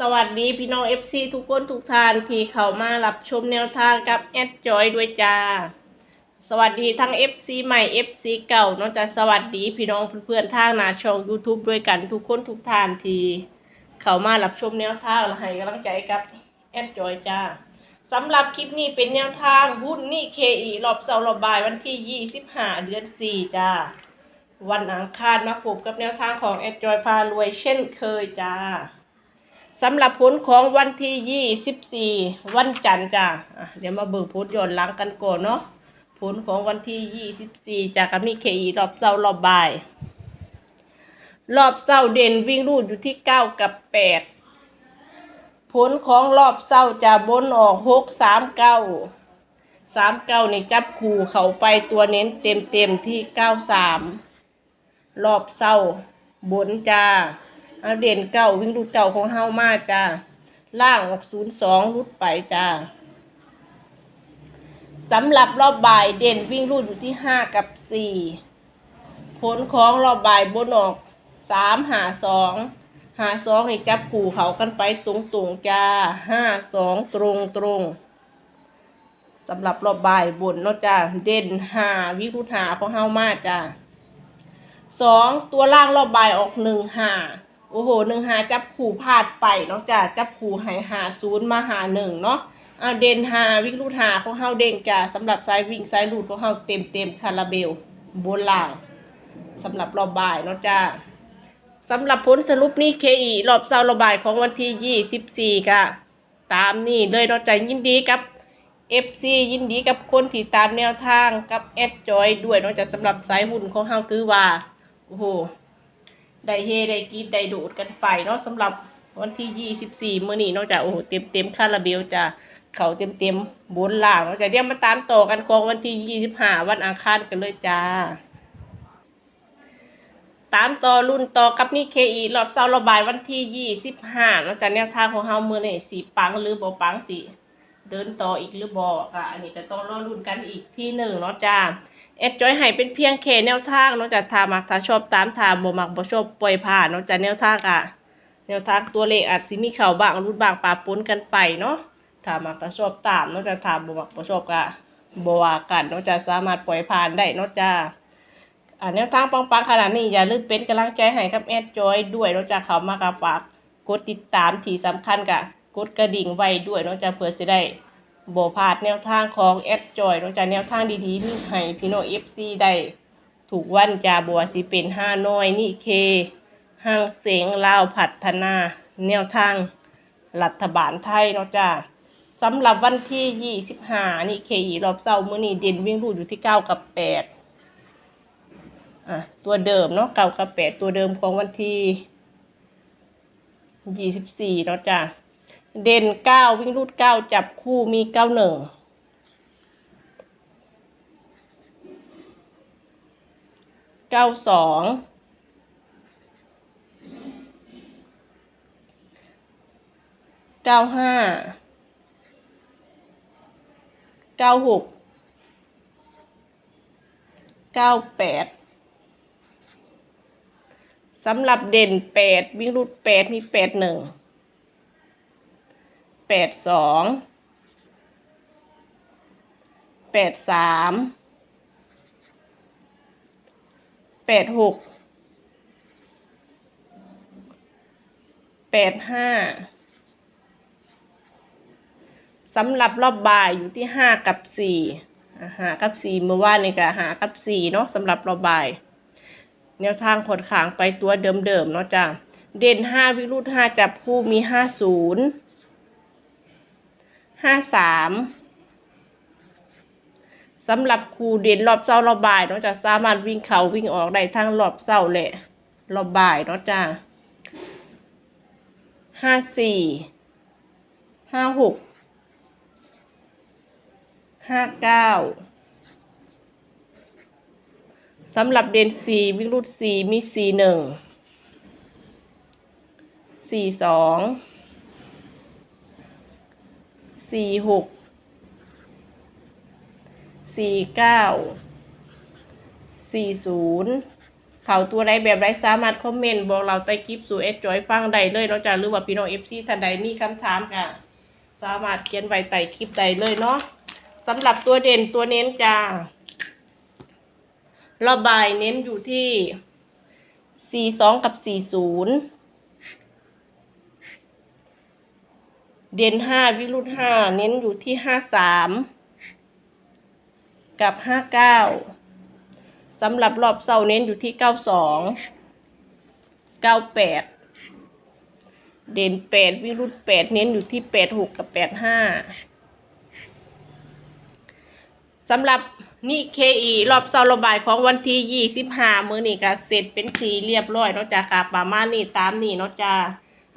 สวัสดีพี่น้อง FC ทุกคนทุกท่านที่เข้ามารับชมแนวทางกับแอดจอยด้วยจ้า สวัสดีทั้ง FC ใหม่ FC เก่านอกจากสวัสดีพี่น้องเพื่อนๆทางหนาช่อง YouTube ด้วยกันทุกคนทุกท่านที่เข้ามารับชมแนวทางและให้กำลังใจกับแอดจอยจ้าสำหรับคลิปนี้เป็นแนวทางหุ้นนี่ KE รอบเสาร์รอบบ่ายวันที่ 25 เดือน 4 จ้า วันอังคารมาพบกับแนวทางของแอดจอยพารวยเช่นเคยจ้า สำหรับผลของวันที่24วันจันทร์จ้ะอะเดี๋ยวมาเบิกผลย้อนหลังกันก่อนเนาะผลของวันที่24จากมีเคอีรอบเสาร์รอบบ่าย รอบเสาร์เด่นวิ่งรูดอยู่ที่9กับ8ผลของรอบเสาร์จะบนออก6 3 9 3 9นี่จับคู่เขาไปตัวเน้นเต็มเต็มๆที่9 3รอบเสาร์บนจ้า เอาเด่นเก้าวิ่งรูดเก้าของเฮามาจ้าล่างออกศูนย์สองรุดไปจ้าสำหรับรอบบ่ายเด่นวิ่งรูดอยู่ที่ห้ากับสี่ผลของรอบบ่ายบนออกสามหาสองหาสองให้จับขู่เขากันไปตรงตรงจ้าห้าสองตรงตรงสำหรับรอบบ่ายบนเนาะจ้าเด่นหาวิ่งรูดหาของเฮามาจ้าสองตัวล่างรอบบ่ายออกหนึ่งหา โอ้โหหนึ่งหาจับขู่พลาดไปเนาะจ้ะจับขู่หายหาศูนย์มาหาหนึ่งเนาะเอาเด่นหาวิ่งลูดหาของเฮาเด้งจ้ะสำหรับสายวิ่งสายลูดของเฮาเต็มเต็มคาราเบลบนล่างสำหรับรอบบ่ายเนาะจ้ะสำหรับผลสรุปนี้เคอีรอบเสาร์รอบบายของวันที่ยี่สิบสี่ค่ะ ตามนี่เลยเนาะจ้ะยินดีกับ FC ยินดีกับคนที่ตามแนวทางกับแอดจอยด้วยเนาะจ้ะสำหรับสายหุ่นของเฮาถือว่าโอ้โห ได้เฮได้กรีดได้ดูดกันไปเนาะสำหรับวันที่ยี่สิบสี่มื้อนี้นาะจ้ะโอ้โหเต็มเต็มคาราเบลจ้ะเขาเต็มเต็มบนล่างเนาะจ้ะเดี๋ยวมาตามต่อกันของวันที่ยี่สิบห้าวันอังคารกันเลยจ้า ตามต่อรุ่นต่อกับนี่เคอีรอบเสาร์ระบายวันที่ยี่สิบห้าเนาะจ้ะแนวทางของเฮามื้อนี้สีปังหรือบ่ปังสิเดินต่ออีกหรือบ่ก็อันนี้ก็ต้องรอรุ่นกันอีกที่หนึ่งเนาะจ้า เอ็ดจอยให้เป็นเพียงแค่แนวทางนอกจากทามักถ้าชอบตามทามบ่มักบ่ชอบปล่อยผ่านนอกจากแนวทางอะแนวทางตัวเลขอาจสิมีเข้าบางรุดบางปะปนกันไปเนาะถ้ามักถ้าชอบตามนอกจากทามบ่มักบ่ชอบก็บ่ว่ากันนอกจากสามารถปล่อยผ่านได้นอกจากอ่าแนวทางปังๆขนาดนี้อย่าลืมเป็นกำลังใจให้กับแอดจอยด้วยนอกจากเขามากฝากกดติดตามที่สำคัญกะกดกระดิ่งไว้ด้วยนอกจากเพื่อจะได้ บพลาดแนวทางของแอดจอยนอกจากแนวทางดีๆ มีให้พี่น้องเอฟซีได้ถูกวันจาบัวสิเป็นห้าน้อยนี่เคห้างเสียงลาวพัฒนา แนวทางรัฐบาลไทยเนาะจ้าสำหรับวันที่ยี่สิบห้านี่เคอีรอบเสาร์มื้อนี้เด่นวิ่งรูดอยู่ที่เก้ากับแปดอะ ตัวเดิมเนาะเก้ากับแปดตัวเดิมของวันที่ยี่สิบสี่เนาะจ้า เด่นเก้าวิ่งรูดเก้าจับคู่มีเก้าหนึ่งเก้าสองเก้าห้าเก้าหกเก้าแปดสำหรับเด่นแปดวิ่งรูดแปดมีแปดหนึ่ง แปดสองแปดสามแปดหกแปดห้าสำหรับรอบบ่ายอยู่ที่ห้ากับสี่หากับสี่เมื่อวานนี่ก็หากับสี่เนาะสำหรับรอบบ่ายแนวทางผลขางไปตัวเดิมๆเนาะจ้ะเด่นห้าวิรุธห้าจับคู่มีห้าศูนย์ ห้าสามสำหรับครูเด่นรอบเศร้ารอบบ่ายเนาะจะสามารถวิ่งเขาวิ่งออกได้ทั้งรอบเศร้าแหละรอบบ่ายเนาะจ้าห้าสี่ห้าหกห้าเก้าสำหรับเด่นสี่วิ่งรูดสี่มีสี่หนึ่งสี่สอง สี่หกสี่เก้าสี่ศูนย์เขาตัวใดแบบใดสามารถคอมเมนต์บอกเราใต้คลิปสู่เอสจอยฟังได้เลยเนาจะรือว่าพี่น้องเอฟซีท่านใดมีคำถามก็สามารถเขียนไว้ใต้คลิปใดเลยเนาะสำหรับตัวเด่นตัวเน้นจ้าระบายเน้นอยู่ที่ 42 กับ 40 เด่น5วิรุธ5เน้นอยู่ที่53กับ59สำหรับรอบเสาร์เน้นอยู่ที่92 98เก้าแปด่น8วิรุธ8เน้นอยู่ที่86กับ85สำหรับนี่ KE รอบเสาร์ระบายของวันที่25มื้อนี้ก็เสร็จเป็นสีเรียบร้อยเนาะจ้ะค่ะประมาณนี้ตามนี้เนาะจ้ะ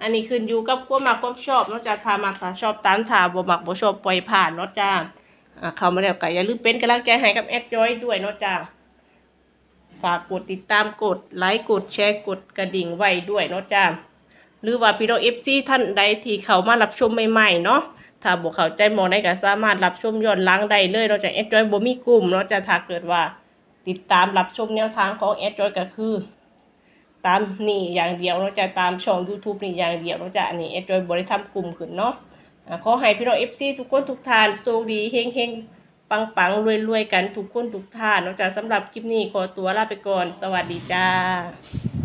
อันนี้ขึ้นอยู่กับความมักความชอบเนาะจ้ะถ้ามักถ้าชอบตามถ้าบ่มักบ่ชอบปล่อยผ่านเนาะจ้ะอ่าเข้ามาแล้วก็อย่าลืมเป็นกำลังใจให้กับแอดจอยด้วยเนาะจ้ะฝากกดติดตามกดไลค์กดแชร์กดกระดิ่งไว้ด้วยเนาะจ้ะหรือว่าพี่น้อง FC ท่านใดที่เข้ามารับชมใหม่ๆเนาะถ้าบ่เข้าใจหมองได้ก็สามารถรับชมย้อนหลังได้เลยเนาะจากแอดจอยบ่มีกลุ่มเนาะจะถ้าเกิดว่าติดตามรับชมแนวทางของแอดจอยก็คือ ตามนี่อย่างเดียวเนาะจะตามช่อง YouTube นี่อย่างเดียวเนาะจะอันนี้แอดจอยบริธรรมกลุ่มขึ้นเนาะขอให้พี่น้อง FC ทุกคนทุกท่านโชคดีเฮงเฮงปังปังรวยรวยกันทุกคนทุกท่านนอกจากสำหรับคลิปนี้ขอตัวลาไปก่อน สวัสดีจ้า